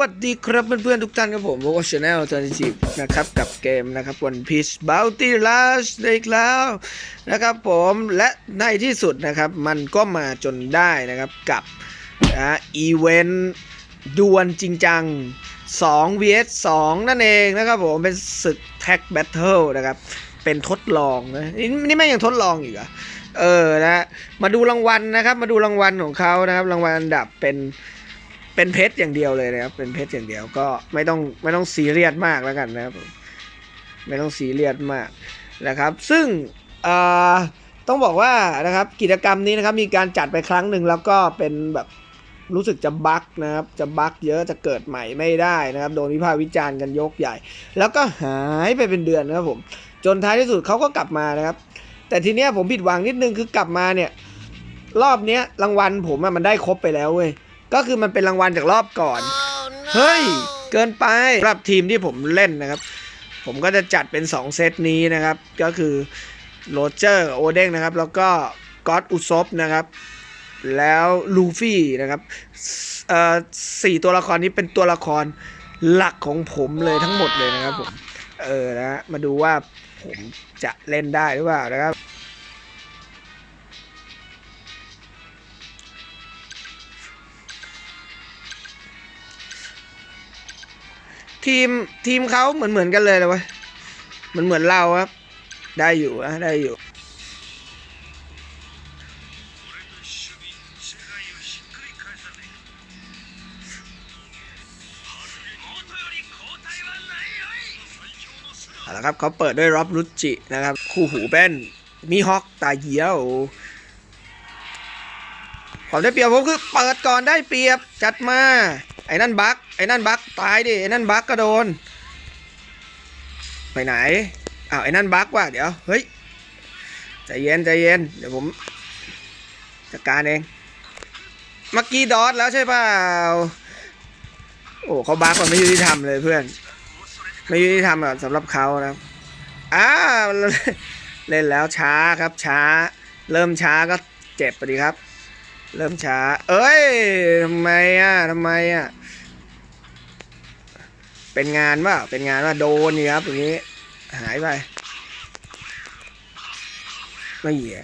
วัสดีครับเพื่อนๆทุกท่านครับผมโวชแนลเทอร์นิทีนะครับกับเกมนะครับ One Piece Bounty Rush อีกแล้วนะครับผมและในที่สุดนะครับมันก็มาจนได้นะครับกับนะอีเวนต์ดวลจริงจัง 2 vs 2 นั่นเองนะครับผมเป็นศึกแท็กแบทเทิลนะครับเป็นทดลองนะนี่นี่ไม่ยังทดลองอีกเหรอเออนะมาดูรางวัลนะครับมาดูรางวัลของเขานะครับรางวัลอันดับเป็น เป็นเพชรอย่างเดียวเลยนะครับ เป็นเพชรอย่างเดียวก็ไม่ต้องไม่ต้องซีเรียสมากแล้วกันนะครับ ไม่ต้องซีเรียสมากนะครับ ซึ่งต้องบอกว่านะครับกิจกรรมนี้นะครับมีการจัดไปครั้งหนึ่งแล้วก็เป็นแบบรู้สึกจะบั๊กนะครับ จะบั๊กเยอะจะเกิดใหม่ไม่ได้นะครับ โดนวิพากษ์วิจารณ์กันยกใหญ่ แล้วก็หายไปเป็นเดือนนะครับผม จนท้ายที่สุดเขาก็กลับมานะครับ แต่ทีเนี้ยผมผิดหวังนิดนึงคือกลับมาเนี่ย รอบเนี้ยรางวัลผมมันได้ครบไปแล้วเว้ย ก็คือมันเป็นรางวัลจากรอบก่อน เฮ้ย เกินไปสำหรับทีมที่ผมเล่นนะครับ ผมก็จะจัดเป็น 2 เซตนี้นะครับ ก็คือโรเจอร์โอเด้งนะครับ แล้วก็ก็อตอุซบนะครับ แล้วลูฟี่นะครับเอ่อสี่ตัวละครนี้เป็นตัวละครหลักของผมเลยทั้งหมดเลยนะครับผม เออนะมาดูว่าผมจะเล่นได้หรือเปล่านะครับ ทีมทีมเขาเหมือนเหมือนกันเลยเลยว้ยเหมือนเหมือนเราครับ ได้อยู่นะได้อยู่ เอาละครับเขาเปิดด้วยร็อบรุจินะครับ คู่หูเป็นมีฮอกตาเหียวความได้เปรียบผมคือเปิดก่อนได้เปรียบจัดมา ไอ้นั่นบักไอ้นั่นบักตายดิไอ้นั่นบักก็โดน ไปไหนอ้าวไอ้นั่นบักว่ะเดี๋ยวเฮ้ยใจเย็นใจเย็นเดี๋ยวผมจัดการเองเมื่อกี้ดอทแล้วใช่เปล่าโอ้เขาบักมันไม่ยุติธรรมเลยเพื่อน ไม่ยุติธรรมอะสำหรับเขานะอ้าเล่นแล้วช้าครับช้า เริ่มช้าก็เจ็บไปดีครับ เริ่มช้า เอ้ยทำไมอะทำไมอะ เป็นงานว่าเป็นงานว่าโดนนี่ครับอย่างนี้ หายไป ไม่เหยีย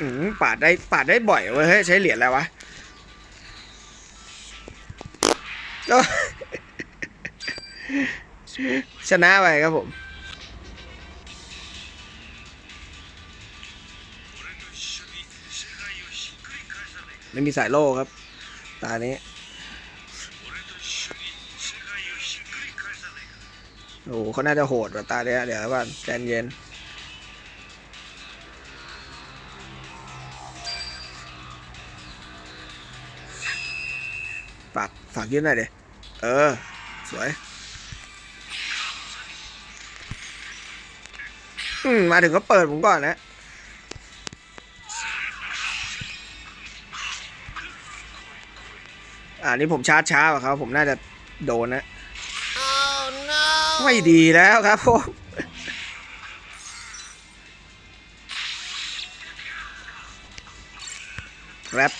อืมปาดได้ปาดได้บ่อยเว้ยใช้เหรียญอะไรวะก็ชนะไปครับผม ไม่มีสายโล่ครับ ตานี้ โอ้โหเขาน่าจะโหดกว่าตาเนี้ยเดี๋ยวก่อนใจเย็นฝากฝากยืนหน่อยเดี๋ยเออ สวยอืมมาถึงก็เปิดผมก่อนนะ อ่านี่ผมชาร์จช้ากว่าเขาผมน่าจะโดนนะ Oh no! ไม่ดีแล้วครับผมครับ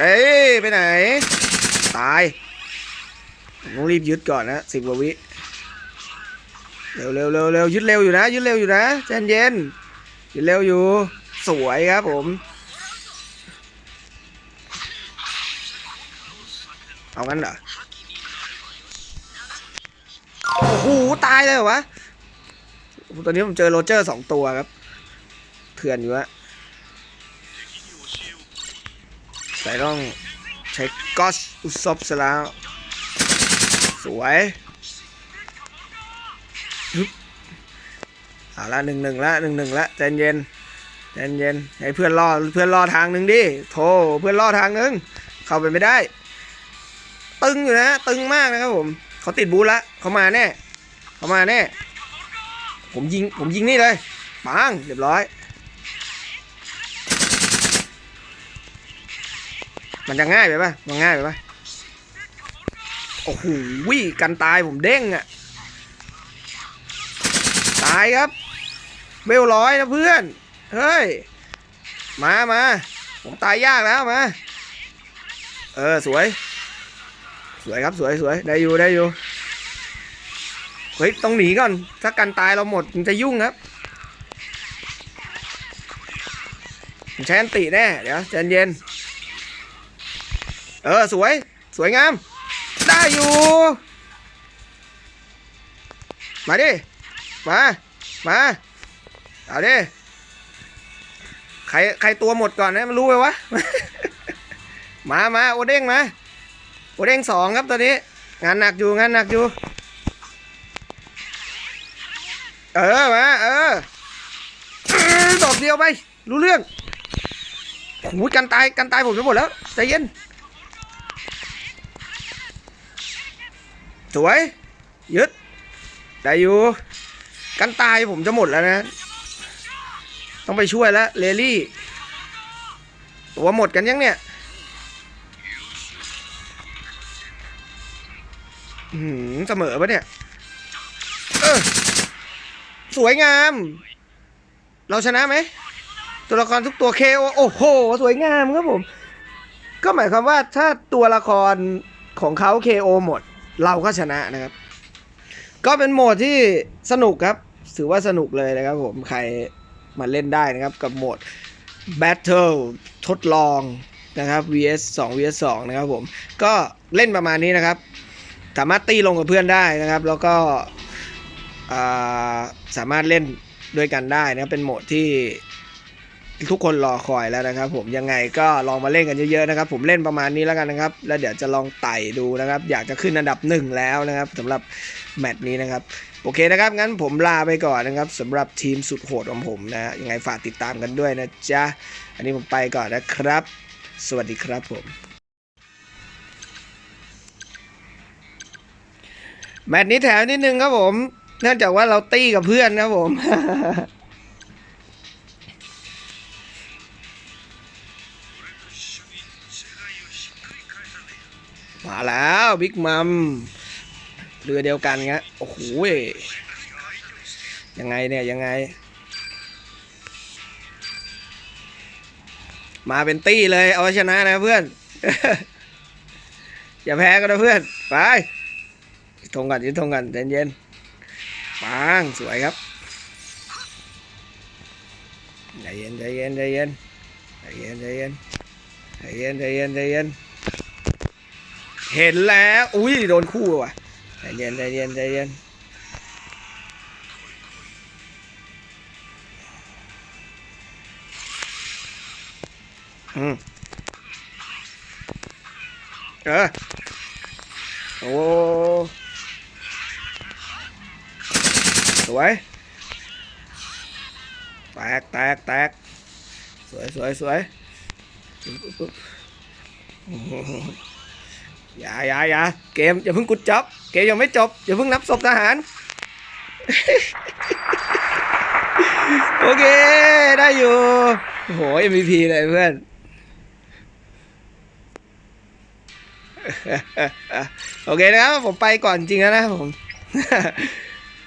เอ้ย ไปไหน ตายผมต้องรีบยึดก่อนนะสิบกว่าวิ เร็วเร็วเร็วเร็วยึดเร็วอยู่นะ ยึดเร็วอยู่นะใจเย็นยึดเร็วอยู่ สวยครับผม เอางั้นเหรอ โอ้โห ตายเลยเหรอวะ ตอนนี้ผมเจอโรเจอร์สองตัวครับเถื่อนอยู่อะแต่ต้องใช้กอชอุซบซะแล้ว สวยเอาละหนึ่งหนึ่งละหนึ่งหนึ่งละใจเย็น ใจเย็นให้เพื่อนล่อเพื่อนล่อทางหนึ่งดิโธ่เพื่อนล่อทางหนึ่งเข้าไปไม่ได้ ตึงอยู่นะ ตึงมากนะครับผมเขาติดบูละเขามาแน่เขามาแน่ผมยิงผมยิงนี่เลยปังเรียบร้อย มันจะง่ายไปปะมันง่ายไปปะโอ้โหวิกันตายผมเด้งอะตายครับเบลร้อยนะเพื่อน เฮ้ย มามาผมตายยากแล้วมา เออสวย สวยครับสวยสวยได้อยู่ได้อยู่ เฮ้ยต้องหนีก่อน ถ้ากันตายเราหมดมันจะยุ่งครับผมใช้อันติแน่ เดี๋ยวใจเย็น เออสวยสวยงาม ได้อยู่ มาดิ มา มา เอาดิ ใครใครตัวหมดก่อนนะมันรู้ไปวะ มามาโอเด้งมาโอเด้งสองครับตอนนี้ งานหนักอยู่งานหนักอยู่ เออมาเออเออดอกเดียวไป รู้เรื่องโอ้ยกันตายกันตายผมจะหมดแล้วใจเย็น สวย ยึด ได้อยู่ กันตายผมจะหมดแล้วนะ ต้องไปช่วยแล้วเลลี่ตัวหมดกันยังเนี่ยหือเสมอปะเนี่ยสวยงาม เราชนะไหม ตัวละครทุกตัวเคโอโอ้โห สวยงามครับผม ก็หมายความว่าถ้าตัวละครของเขา KO หมด เราก็ชนะนะครับ ก็เป็นโหมดที่สนุกครับ ถือว่าสนุกเลยนะครับผม ใคร มาเล่นได้นะครับกับโหมด Battle ทดลองนะครับ vs 2 vs 2นะครับผม ก็เล่นประมาณนี้นะครับ สามารถตีลงกับเพื่อนได้นะครับ แล้วก็าสามารถเล่นด้วยกันได้นะครับเป็นโหมดที่ทุกคนรอคอยแล้วนะครับ ผมยังไงก็ลองมาเล่นกันเยอะๆนะครับ ผมเล่นประมาณนี้แล้วกันนะครับ แล้วเดี๋ยวจะลองไต่ดูนะครับ อยากจะขึ้นอันดับหนึ่งแล้วนะครับสำหรับ แมตช์นี้นะครับ โอเคนะครับ งั้นผมลาไปก่อนนะครับสำหรับทีมสุดโหดของผมนะยังไงฝากติดตามกันด้วยนะจ๊ะ อันนี้ผมไปก่อนนะครับ สวัสดีครับผมแมตช์นี้แถวนิดนึงครับผม เนื่องจากว่าเราตี้กับเพื่อนครับผม มาแล้วบิ๊กมัม เรือเดียวกันเงี้ยโอ้โหยังไงเนี่ยยังไง มาเป็นตี้เลยเอาชนะนะเพื่อน อย่าแพ้กันนะเพื่อน ไปยึดธงกันยึดธงกันใจเย็นปังสวยครับใจเย็นใจเย็นใจเย็นใจเย็นใจเย็นใจเย็นใจเย็นใจเย็นเห็นแล้ว อุ้ยโดนคู่ว่ะ ใจเย็นใจเย็นใจเย็นอืมเออโอ้สวยแตกแตกแตกสวยสวยสวยปึ๊บปึ๊บปึ๊บอย่าอย่าอย่าเกมอย่าเพิ่งกุดจบเกมยังไม่จบอย่าเพิ่งนับศพทหาร โอเค ได้อยู่โอ้โห MVP เลยเพื่อน โอเคนะครับ ผมไปก่อนจริงแล้วนะผม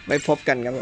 ไปพบกันครับผม